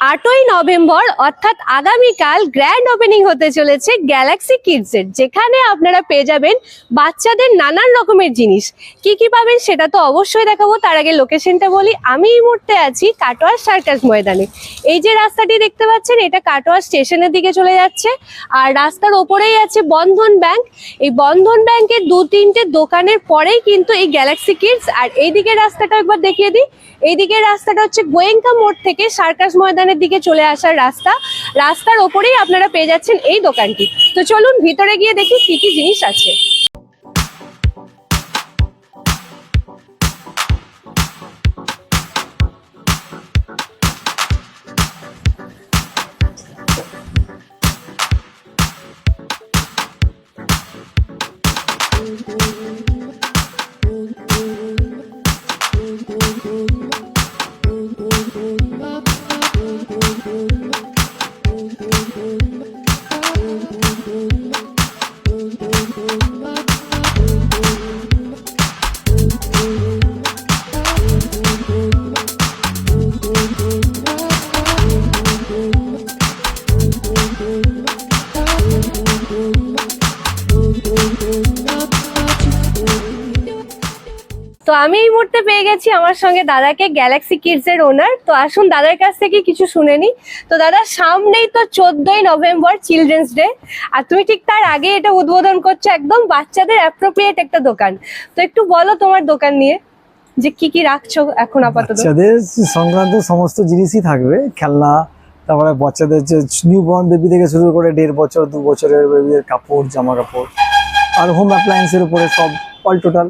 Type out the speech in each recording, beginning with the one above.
আটই নভেম্বর, অর্থাৎ আগামীকাল গ্র্যান্ড ওপেনিং হতে চলেছে গ্যালাক্সি কিডসের যেখানে আপনারা পেয়ে যাবেন বাচ্চাদের নানান রকমের জিনিস। কি কি পাবেন সেটা তো অবশ্যই দেখাবো, তার আগে লোকেশনটা বলি। আমি এই মুহূর্তে আছি কাটোয়া সার্কাস ময়দানে। এই যে রাস্তাটি দেখতে পাচ্ছেন, এটা কাটোয়া স্টেশনের দিকে চলে যাচ্ছে। আর রাস্তার ওপরেই আছে বন্ধন ব্যাংক। এই বন্ধন ব্যাংকের দু তিনটে দোকানের পরেই কিন্তু এই গ্যালাক্সি কিডস আর এইদিকে রাস্তাটা একবার দেখিয়ে দিই। এইদিকে রাস্তাটা হচ্ছে গোয়েঙ্কা মোড় থেকে সার্কাস ময়দানের দিকে চলে আসার রাস্তা, রাস্তার ওপরেই আপনারা পেয়ে যাচ্ছেন এই দোকানটি। তো চলুন ভিতরে গিয়ে দেখি কি কি জিনিস আছে। তো মুহূর্তে পেয়ে গেছি আমার সঙ্গে দাদাকে গ্যালাক্সি কিডস এর ওনার তো আসুন, দাদার কাছ থেকে কিছু শুনে নি তো দাদা, সামনেই তো চোদ্দই নভেম্বর চিলড্রেন্স ডে আর তুমি ঠিক তার আগে এটা উদ্বোধন করছ একদম বাচ্চাদের অ্যাপ্রোপ্রিয়েট একটা দোকান। তো একটু বলো তোমার দোকান নিয়ে, যে কি কি রাখছো এখন আপাতত? বাচ্চাদের সংক্রান্ত সমস্ত জিনিসই থাকবে। খেলনা, তারপরে বাচ্চাদের যে নিউ বর্ন বেবি থেকে শুরু করে দেড় বছর, দু বছরের বেবিদের কাপড়, জামা কাপড়, আর হোম অ্যাপ্লায়েন্সের উপরে সব অল টোটাল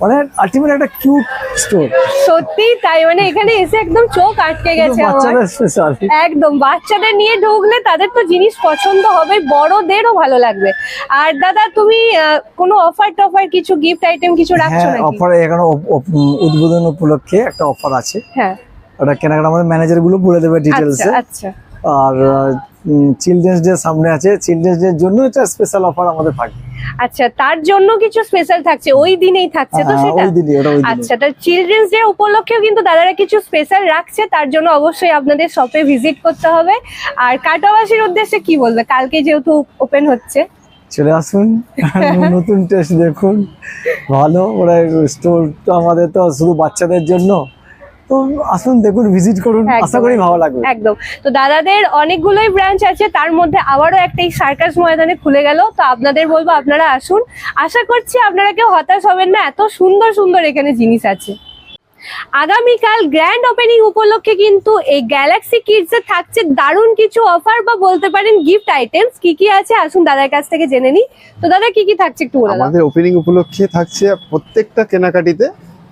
মানে আলটিমেট একটা কিউট স্টোর সত্যি তাই মানে এখানে এসে একদম চোখ আটকে গেছে আমার। বাচ্চাদের স্পেশাল একদম বাচ্চাদের নিয়ে ঢুকলে তাদের তো জিনিস পছন্দ হবে বড়দেরও ভালো লাগবে। আর দাদা তুমি কোনো অফার টফার কিছু গিফট আইটেম কিছু রাখছো হ্যাঁ নাকি অফার এখানে উদ্বোধন উপলক্ষে একটা অফার আছে। হ্যাঁ। ওটা কেনাকাটা আমাদের ম্যানেজারগুলো বলে দেবে ডিটেলসে আচ্ছা আচ্ছা। আর চিলড্রেন্স ডে সামনে আছে। চিলড্রেন্স ডে জন্য একটা স্পেশাল অফার আমাদের থাকবে। আচ্ছা তার জন্য কিছু স্পেশাল থাকছে ওই দিনেই থাকছে তো হ্যাঁ, সেটা? আচ্ছা তার চিলড্রেন্স ডে উপলক্ষেও কিন্তু দাদারা কিছু স্পেশাল রাখছে তার জন্য অবশ্যই আপনাদের শপে ভিজিট করতে হবে। আর কাটাবাসীর উদ্দেশ্যে কি বলবে? কালকে যেহেতু ওপেন হচ্ছে। চলে আসুন নতুন টেস্ট দেখুন। ভালো ওরা স্টোরটা আমাদের তো শুধু বাচ্চাদের জন্য। তো আসুন দেখুন ভিজিট করুন আশা করি ভালো লাগবে। একদম। তো দাদাদের অনেকগুলোই ব্রাঞ্চ আছে তার মধ্যে আবারও একটা এই সার্কাস ময়দানে খুলে গেল। তো আপনাদের বলব আপনারা আসুন। আশা করছি আপনারা কেউ হতাশ হবেন না এত সুন্দর সুন্দর এখানে জিনিস আছে। আগামীকাল গ্র্যান্ড ওপেনিং উপলক্ষে কিন্তু এই গ্যালাক্সি কিডস এ থাকছে দারুণ কিছু অফার বা বলতে পারেন গিফট আইটেমস কি কি আছে? আসুন দাদার কাছ থেকে জেনে নি তো দাদা কি কি থাকছে একটু আমাদের ওপেনিং উপলক্ষে থাকছে প্রত্যেকটা কেনাকাটিতে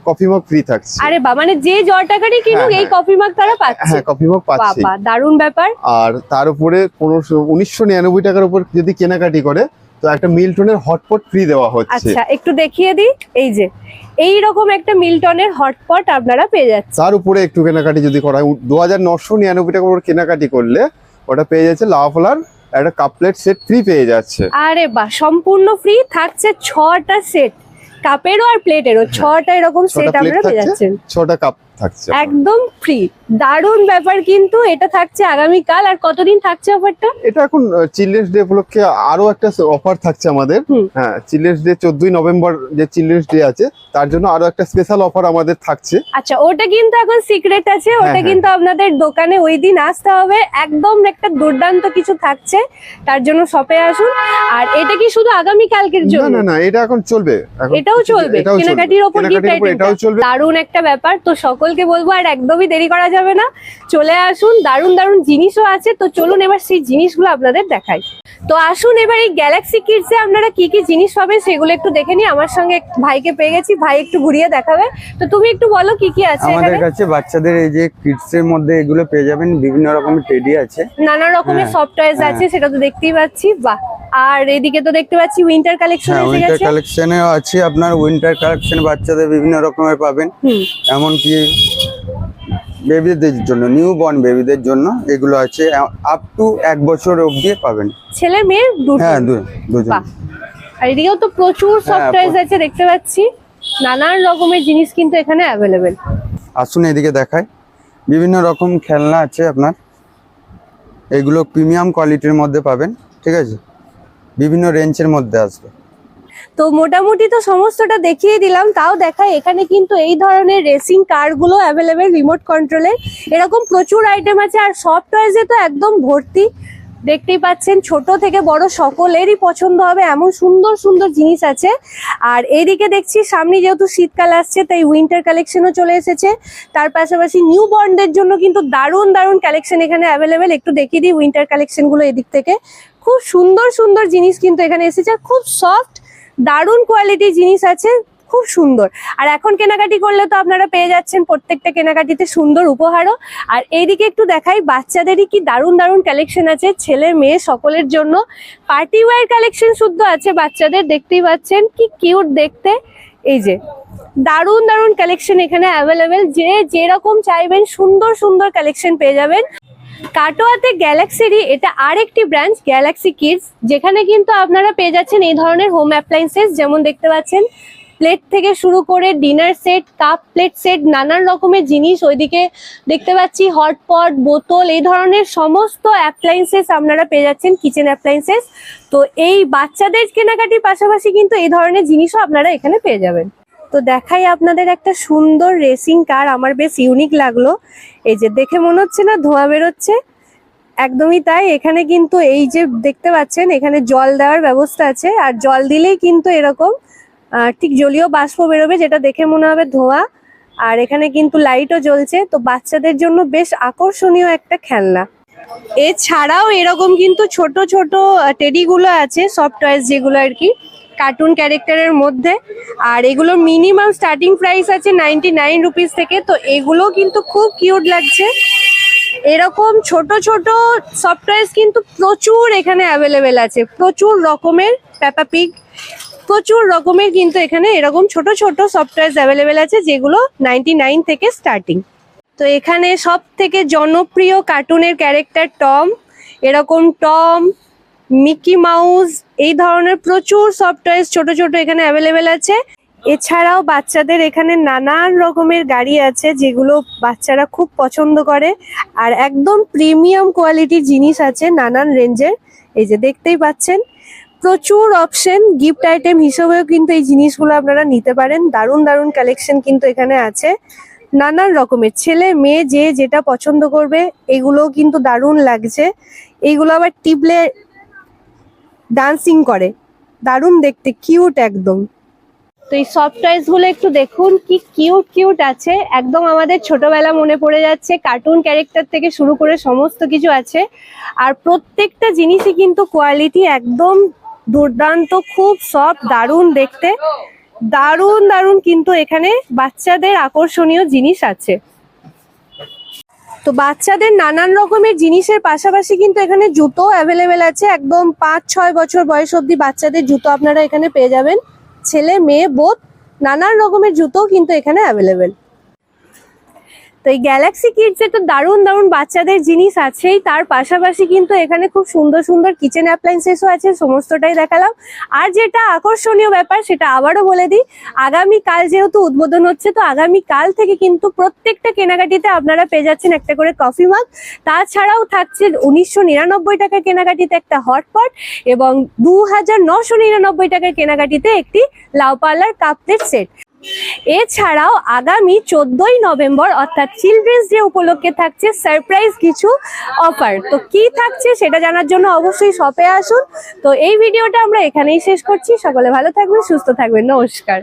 কফি মগ ফ্রি থাকছে। আরে বা মানে যে জ টাকারই কিনুক হ্যাঁ, এই কফি মাগ তারা পাচ্ছে। হ্যাঁ কফি মগ পাচ্ছে বাবা দারুণ ব্যাপার। আর তার উপরে পনেরোশো উনিশশো নিরানব্বই টাকার উপর যদি কেনাকাটি করে তো একটা মিল্টনের হটপট ফ্রি দেওয়া হচ্ছে। আচ্ছা একটু দেখিয়ে দিই। এই যে এই রকম একটা মিল্টনের হটপট আপনারা পেয়ে যাচ্ছেন। তার উপরে একটু কেনাকাটি যদি করা হয় দু হাজার নশো নিরানব্বই টাকার উপর কেনাকাটি করলে ওটা পেয়ে যাচ্ছে লাফলার একটা কাপলেট সেট ফ্রি পেয়ে যাচ্ছে। আরে বাহ সম্পূর্ণ ফ্রি থাকছে ছটা সেট কাপেরও আর প্লেটেরও ছটা এরকম সেট আপনারা পেয়ে যাচ্ছেন। ছটা কাপ থাকছে একদম ফ্রি দারুণ ব্যাপার কিন্তু এটা থাকছে আগামীকাল। আর কতদিন থাকছে অফারটা এটা এখন চিলড্রেন্স ডে উপলক্ষে আরও একটা অফার থাকছে আমাদের। হ্যাঁ চিলড্রেন্স ডে চোদ্দই নভেম্বর যে চিলড্রেন্স ডে আছে তার জন্য আরও একটা স্পেশাল অফার আমাদের থাকছে। আচ্ছা ওটা কিন্তু এখন সিক্রেট আছে। ওটা হ্যাঁ। কিন্তু আপনাদের দোকানে ওই দিন আসতে হবে। একদম একটা দুর্দান্ত কিছু থাকছে। তার জন্য শপে আসুন। আর এটা কি শুধু আগামী কালকের জন্য? না না এটা এখন চলবে। এটাও চলবে। কেনাকাটির উপর এটাও চলবে। দারুণ একটা ব্যাপার। তো সকলকে বলব আর একদমই দেরি করা যাবে না। চলে আসুন দারুণ দারুণ জিনিসও আছে। তো চলুন এবার সেই জিনিসগুলো আপনাদের দেখাই। তো আসুন এবার এই গ্যালাক্সি কিডস এ আপনারা কি কি জিনিস পাবেন সেগুলো একটু দেখে নিই। আমার সঙ্গে ভাইকে পেয়ে গেছি। ভাই একটু ঘুরিয়ে দেখাবে। তো তুমি একটু বলো কি কি আছে আমাদের কাছে বাচ্চাদের এই যে কিডস এর মধ্যে এগুলো পেয়ে যাবেন। বিভিন্ন রকমের টেডি আছে। নানা রকমের হ্যাঁ, সফট টয়েস হ্যাঁ। আছে সেটা তো দেখতেই পাচ্ছি। বাহ! আর এদিকে তো দেখতে পাচ্ছি উইন্টার কালেকশন হ্যাঁ উইন্টার কালেকশনে আছে। আপনার উইন্টার কালেকশন বাচ্চাদের বিভিন্ন রকমের পাবেন। হুম। এমনকি বেবিদের জন্য নিউ বর্ন বেবিদের জন্য এগুলো আছে। আপ টু এক বছর অবধি পাবেন। ছেলে মেয়ে দুটো? হ্যাঁ দুজন। আর এদিকেও তো প্রচুর সফট হ্যাঁ, টয়েস আছে দেখতে পাচ্ছি। নানান রকমের জিনিস কিন্তু এখানে অ্যাভেলেবেল আসুন এদিকে দেখায় বিভিন্ন রকম খেলনা আছে আপনার। এগুলো প্রিমিয়াম কোয়ালিটির মধ্যে পাবেন ঠিক আছে? বিভিন্ন রেঞ্জের মধ্যে আসবে। তো মোটামুটি তো সমস্তটা দেখিয়ে দিলাম, তাও দেখায় এখানে কিন্তু এই ধরনের রেসিং কারগুলো অ্যাভেলেবেল রিমোট কন্ট্রোলে এরকম প্রচুর আইটেম আছে আর সব টয়েসে তো একদম ভর্তি। দেখতেই পাচ্ছেন, ছোট থেকে বড় সকলেরই পছন্দ হবে, এমন সুন্দর সুন্দর জিনিস আছে। আর এইদিকে দেখছি, সামনে যেহেতু শীতকাল আসছে, তাই উইন্টার কালেকশনও চলে এসেছে। তার পাশাপাশি নিউ বর্নদের জন্য কিন্তু দারুণ দারুণ কালেকশন এখানে অ্যাভেলেবেল একটু দেখিয়ে দিই উইন্টার কালেকশনগুলো এদিক থেকে। খুব সুন্দর সুন্দর জিনিস কিন্তু এখানে এসেছে। খুব সফট দারুণ কোয়ালিটির জিনিস আছে। খুব সুন্দর। আর এখন কেনাকাটি করলে তো আপনারা পেয়ে যাচ্ছেন প্রত্যেকটা কেনাকাটিতে সুন্দর উপহারও। আর এইদিকে একটু দেখাই, বাচ্চাদেরই কি দারুণ দারুণ কালেকশন আছে। ছেলে, মেয়ে সকলের জন্য পার্টি ওয়্যার কালেকশন শুদ্ধ আছে বাচ্চাদের। দেখতেই পাচ্ছেন কি কিউট দেখতে। এই যে, দারুণ দারুণ কালেকশন এখানে অ্যাভেলেবেল যে যেরকম চাইবেন সুন্দর সুন্দর কালেকশন পেয়ে যাবেন। কাটোয়াতে গ্যালাক্সিরই এটা আরেকটি ব্রাঞ্চ গ্যালাক্সি কিডস যেখানে কিন্তু আপনারা পেয়ে যাচ্ছেন এই ধরনের হোম অ্যাপ্লায়েন্সেস যেমন দেখতে পাচ্ছেন প্লেট থেকে শুরু করে dinner set cup plate set নানান রকমের জিনিস ওইদিকে দেখতে পাচ্ছি হটপট বোতল, এই ধরনের সমস্ত অ্যাপ্লায়েন্সেস আপনারা পেয়ে যাচ্ছেন কিচেন অ্যাপ্লায়েন্সেস তো এই বাচ্চাদের কেনাকাটির পাশাপাশি কিন্তু এই ধরনের জিনিসও আপনারা এখানে পেয়ে যাবেন। তো দেখাই আপনাদের একটা সুন্দর রেসিং কার আমার বেশ ইউনিক লাগল। এই যে দেখে মনে হচ্ছে না, ধোঁয়া বেরোচ্ছে। একদমই তাই, এখানে কিন্তু এই যে দেখতে পাচ্ছেন, এখানে জল দেওয়ার ব্যবস্থা আছে, আর জল দিলেই কিন্তু এরকম ঠিক জলীয় বাষ্প বেরোবে, যেটা দেখে মনে হবে ধোঁয়া। আর এখানে কিন্তু লাইটও জ্বলছে, তো বাচ্চাদের জন্য বেশ আকর্ষণীয় একটা খেলনা। এছাড়াও এরকম কিন্তু ছোট ছোট টেডিগুলো আছে সফট টয়েস যেগুলো আর কি কার্টুন ক্যারেক্টারের মধ্যে। আর এগুলো মিনিমাম স্টার্টিং প্রাইস আছে নাইনটি নাইন রুপিস থেকে, তো এগুলো কিন্তু খুব কিউট লাগছে। এরকম ছোট ছোট সফটওয়্যার কিন্তু প্রচুর এখানে অ্যাভেলেবেল আছে, প্রচুর রকমের প্যাপা পিগ প্রচুর রকমের কিন্তু এখানে এরকম ছোট ছোট সফটওয়্যার অ্যাভেলেবেল আছে, যেগুলো নাইনটি নাইন থেকে স্টার্টিং তো এখানে সব থেকে জনপ্রিয় কার্টুনের ক্যারেক্টার টম এরকম টম মিকি মাউস এই ধরনের প্রচুর সফটওয়্যার ছোট ছোট এখানে অ্যাভেলেবেল আছে। এছাড়াও বাচ্চাদের এখানে নানান রকমের গাড়ি আছে, যেগুলো বাচ্চারা খুব পছন্দ করে। আর একদম প্রিমিয়াম কোয়ালিটির জিনিস আছে নানান রেঞ্জের এই যে দেখতেই পাচ্ছেন। প্রচুর অপশন গিফট আইটেম হিসেবেও কিন্তু এই জিনিসগুলো আপনারা নিতে পারেন। দারুণ দারুণ কালেকশন কিন্তু এখানে আছে। নানান রকমের ছেলে, মেয়ে, যে যেটা পছন্দ করবে, এগুলোও কিন্তু দারুণ লাগছে। এইগুলো আবার টিপলে ডান্সিং করে। দারুণ দেখতে কিউট একদম। তো এই সফটগুলো একটু দেখুন, কি কিউট কিউট আছে। একদম আমাদের ছোটবেলা মনে পড়ে যাচ্ছে কার্টুন ক্যারেক্টার থেকে শুরু করে সমস্ত কিছু আছে। আর প্রত্যেকটা জিনিসই কিন্তু কোয়ালিটি একদম দুর্দান্ত, খুব সফট দারুণ দেখতে। দারুণ দারুণ কিন্তু এখানে বাচ্চাদের আকর্ষণীয় জিনিস আছে। তো বাচ্চাদের নানান রকমের জিনিসের পাশাপাশি কিন্তু এখানে জুতো অ্যাভেলেবেল আছে। একদম পাঁচ, ছয় বছর বয়স অবধি বাচ্চাদের জুতো আপনারা এখানে পেয়ে যাবেন। ছেলে, মেয়ে বোধ নানান রকমের জুতো কিন্তু এখানে অ্যাভেলেবেল তো এই গ্যালাক্সি কিডস তো দারুণ দারুণ বাচ্চাদের জিনিস আছেই। তার পাশাপাশি কিন্তু এখানে খুব সুন্দর সুন্দর কিচেন অ্যাপ্লায়েন্সেসও আছে, সমস্তটাই দেখালাম। আর যেটা আকর্ষণীয় ব্যাপার, সেটা আবারও বলে দিই আগামী কাল যেহেতু উদ্বোধন হচ্ছে, তো আগামী কাল থেকে কিন্তু প্রত্যেকটা কেনাকাটিতে আপনারা পেয়ে যাচ্ছেন একটা করে কফি মাগ তাছাড়াও থাকছে উনিশশো নিরানব্বই টাকার কেনাকাটিতে একটা হটপট এবং দু হাজার নশো নিরানব্বই টাকার কেনাকাটিতে একটি লাউ পার্লার সেট এছাড়াও আগামী চোদ্দই নভেম্বর, অর্থাৎ চিলড্রেন্স ডে উপলক্ষে থাকছে সারপ্রাইজ কিছু অফার তো কি থাকছে সেটা জানার জন্য অবশ্যই শপে আসুন। তো এই ভিডিওটা আমরা এখানেই শেষ করছি। সকলে ভালো থাকবেন, সুস্থ থাকবেন। নমস্কার।